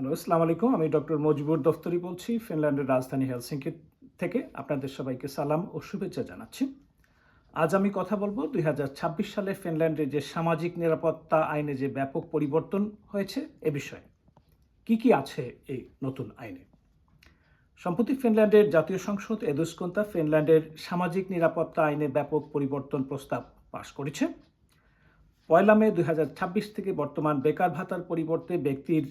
Hello আসসালামু আলাইকুম। আমি ডক্টর মজিবুর দফতরি বলছি, ফিনল্যান্ডের রাজধানী হেলসিঙ্কি থেকে। আপনাদের সবাইকে সালাম ও শুভেচ্ছা জানাচ্ছি। আজ আমি কথা বলব দুই হাজার ছাব্বিশ সালে ফিনল্যান্ডে যে সামাজিক নিরাপত্তা আইনে যে ব্যাপক পরিবর্তন হয়েছে এ বিষয়ে। কি কি আছে এই নতুন আইনে? সম্প্রতি ফিনল্যান্ডের জাতীয় সংসদ এদুসকন্তা ফিনল্যান্ডের সামাজিক নিরাপত্তা আইনে ব্যাপক পরিবর্তন প্রস্তাব পাশ করেছে। পয়লা মে দুই হাজার ছাব্বিশ থেকে বর্তমান বেকার ভাতার পরিবর্তে ব্যক্তির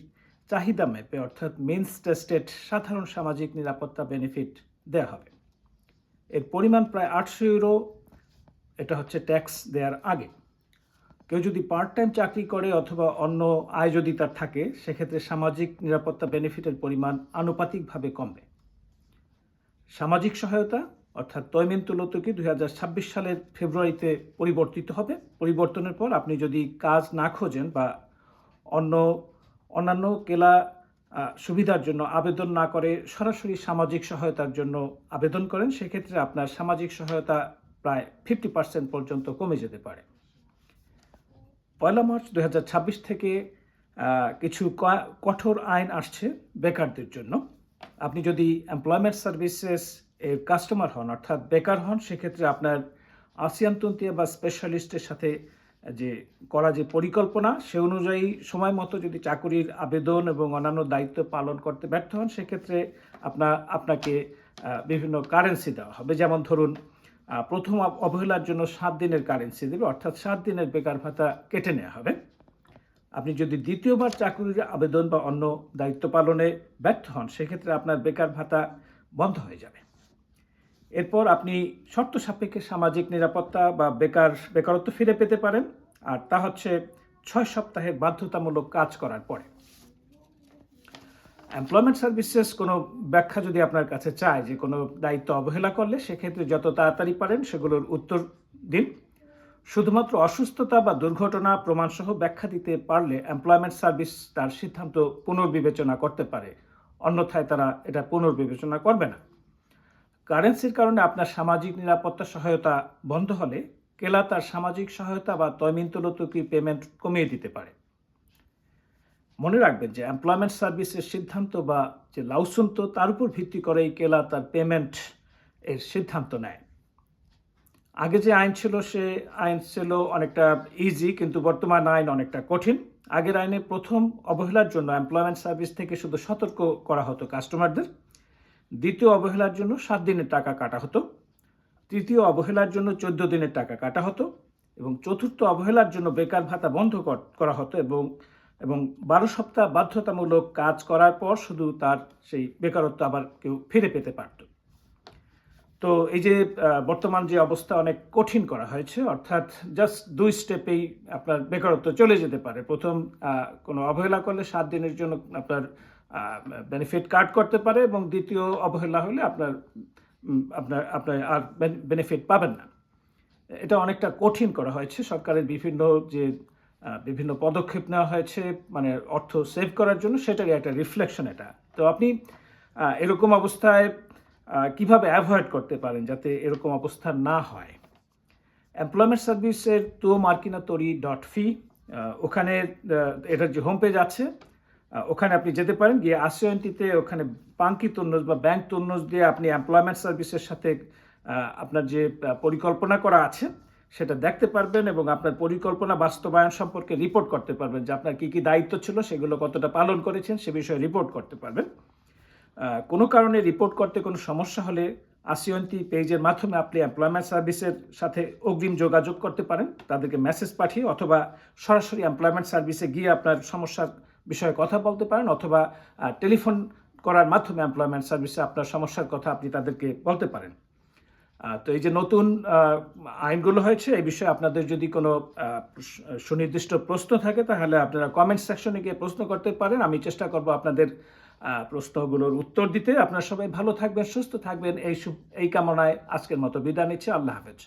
চাহিদা ম্যাপে অর্থাৎ মেন্স টেস্টেড সাধারণ সামাজিক নিরাপত্তা বেনিফিট দেওয়া হবে। এর পরিমাণ প্রায় আটশো ইউরো, এটা হচ্ছে ট্যাক্স দেওয়ার আগে। কেউ যদি পার্ট টাইম চাকরি করে অথবা অন্য আয় যদি তার থাকে, সেক্ষেত্রে সামাজিক নিরাপত্তা বেনিফিটের পরিমাণ আনুপাতিকভাবে কমবে। সামাজিক সহায়তা, অর্থাৎ তৈমিন তুলতকি দুই হাজার ছাব্বিশ সালের ফেব্রুয়ারিতে পরিবর্তিত হবে। পরিবর্তনের পর আপনি যদি কাজ না খোঁজেন বা অন্য অন্যান্য কেলা সুবিধার জন্য আবেদন না করে সরাসরি সামাজিক সহায়তার জন্য আবেদন করেন, সেক্ষেত্রে আপনার সামাজিক সহায়তা প্রায় ফিফটি পার্সেন্ট পর্যন্ত কমে যেতে পারে। পয়লা মার্চ দু হাজার ছাব্বিশ থেকে কিছু কঠোর আইন আসছে বেকারদের জন্য। আপনি যদি এমপ্লয়মেন্ট সার্ভিসেস এর কাস্টমার হন, অর্থাৎ বেকার হন, সেক্ষেত্রে আপনার আসিয়ান তন্তিয়া বা স্পেশালিস্টের সাথে যে করা যে পরিকল্পনা, সে অনুযায়ী সময় মতো যদি চাকুরির আবেদন এবং অন্যান্য দায়িত্ব পালন করতে ব্যর্থ হন, সেক্ষেত্রে আপনার আপনাকে বিভিন্ন কারেন্সি দেওয়া হবে। যেমন ধরুন প্রথম অবহেলার জন্য সাত দিনের কারেন্সি দেবে, অর্থাৎ সাত দিনের বেকার ভাতা কেটে নেওয়া হবে। আপনি যদি দ্বিতীয়বার চাকরির আবেদন বা অন্য দায়িত্ব পালনে ব্যর্থ হন, সেক্ষেত্রে আপনার বেকার ভাতা বন্ধ হয়ে যাবে। এরপর আপনি শর্ত সাপেক্ষে সামাজিক নিরাপত্তা বা বেকার, বেকারত্ব ফিরে পেতে পারেন, আর তা হচ্ছে ছয় সপ্তাহের বাধ্যতামূলক কাজ করার পরে। এমপ্লয়মেন্ট সার্ভিসেস কোনো ব্যাখ্যা যদি আপনার কাছে চায় যে কোনো দায়িত্ব অবহেলা করলে, সেক্ষেত্রে যত তাড়াতাড়ি পারেন সেগুলোর উত্তর দিন। শুধুমাত্র অসুস্থতা বা দুর্ঘটনা প্রমাণসহ ব্যাখ্যা দিতে পারলে এমপ্লয়মেন্ট সার্ভিস তার সিদ্ধান্ত পুনর্বিবেচনা করতে পারে। অন্যথায় তারা এটা পুনর্বিবেচনা করবে না। কারেন্সির কারণে আপনার সামাজিক নিরাপত্তা সহায়তা বন্ধ হলে কেলা তার সামাজিক সহায়তা বা তৈমিন্তলতুকি পেমেন্ট কমিয়ে দিতে পারে? মনে রাখবেন যে এমপ্লয়মেন্ট সার্ভিসের সিদ্ধান্ত বা যে লাউসুন্ত, তার উপর ভিত্তি করেই কেলা তার পেমেন্ট এর সিদ্ধান্ত নেয়। আগে যে আইন ছিল, সে আইন ছিল অনেকটা ইজি কিন্তু বর্তমান আইন অনেকটা কঠিন। আগের আইনে প্রথম অবহেলার জন্য এমপ্লয়মেন্ট সার্ভিস থেকে শুধু সতর্ক করা হতো কাস্টমারদের দ্বিতীয় অবহেলার জন্য সাত দিনের টাকা কাটা হতো, তৃতীয় অবহেলার জন্য চোদ্দ দিনের টাকা কাটা হতো এবং চতুর্থ অবহেলার জন্য বেকার ভাতা বন্ধ কর- হতো এবং এবং বারো সপ্তাহ বাধ্যতামূলক কাজ করার পর শুধু তার সেই বেকারত্ব আবার কেউ ফিরে পেতে পারত। তো এই যে বর্তমান যে অবস্থা অনেক কঠিন করা হয়েছে, অর্থাৎ জাস্ট দুই স্টেপেই আপনার বেকারত্ব চলে যেতে পারে। প্রথম কোনো অবহেলা করলে সাত দিনের জন্য আপনার বেনিফিট কার্ড করতে পারে এবং দ্বিতীয় অবহেলা হলে আপনার আপনার আপনার আর বেনিফিট পাবেন না। এটা অনেকটা কঠিন করা হয়েছে। সরকারের বিভিন্ন যে বিভিন্ন পদক্ষেপ নেওয়া হয়েছে মানে অর্থ সেভ করার জন্য, সেটারই একটা রিফ্লেকশন এটা। তো আপনি এরকম অবস্থায় কীভাবে অ্যাভয়েড করতে পারেন যাতে এরকম অবস্থা না হয়? এমপ্লয়মেন্ট সার্ভিসের তো মার্কিনা তরি ডট ফি ওখানে এটার যে হোম পেজ আছে ওখানে আপনি যেতে পারেন। গিয়ে আসিয়নটিতে ওখানে পাঙ্কি তন্নজ বা ব্যাংক তন্নজ দিয়ে আপনি এমপ্লয়মেন্ট সার্ভিসের সাথে আপনার যে পরিকল্পনা করা আছে, সেটা দেখতে পারবেন এবং আপনার পরিকল্পনা বাস্তবায়ন সম্পর্কে রিপোর্ট করতে পারবেন যে আপনার কী কী দায়িত্ব ছিল, সেগুলো কতটা পালন করেছেন, সে বিষয়ে রিপোর্ট করতে পারবেন। কোনো কারণে রিপোর্ট করতে কোনো সমস্যা হলে আসিয়ন্তি পেজের মাধ্যমে আপনি এমপ্লয়মেন্ট সার্ভিসের সাথে অগ্রিম যোগাযোগ করতে পারেন। তাদেরকে মেসেজ পাঠিয়ে অথবা সরাসরি এমপ্লয়মেন্ট সার্ভিসে গিয়ে আপনার সমস্যার বিষয়ে কথা বলতে পারেন অথবা টেলিফোন করার মাধ্যমে এমপ্লয়মেন্ট সার্ভিসে আপনার সমস্যার কথা আপনি তাদেরকে বলতে পারেন। তো এই যে নতুন আইনগুলো হয়েছে, এই বিষয়ে আপনাদের যদি কোনো সুনির্দিষ্ট প্রশ্ন থাকে তাহলে আপনারা কমেন্ট সেকশনে গিয়ে প্রশ্ন করতে পারেন। আমি চেষ্টা করব আপনাদের প্রশ্নগুলোর উত্তর দিতে। আপনারা সবাই ভালো থাকবেন, সুস্থ থাকবেন। এই এই কামনায় আজকের মতো বিদায় নিচ্ছে। আল্লাহ হাফেজ।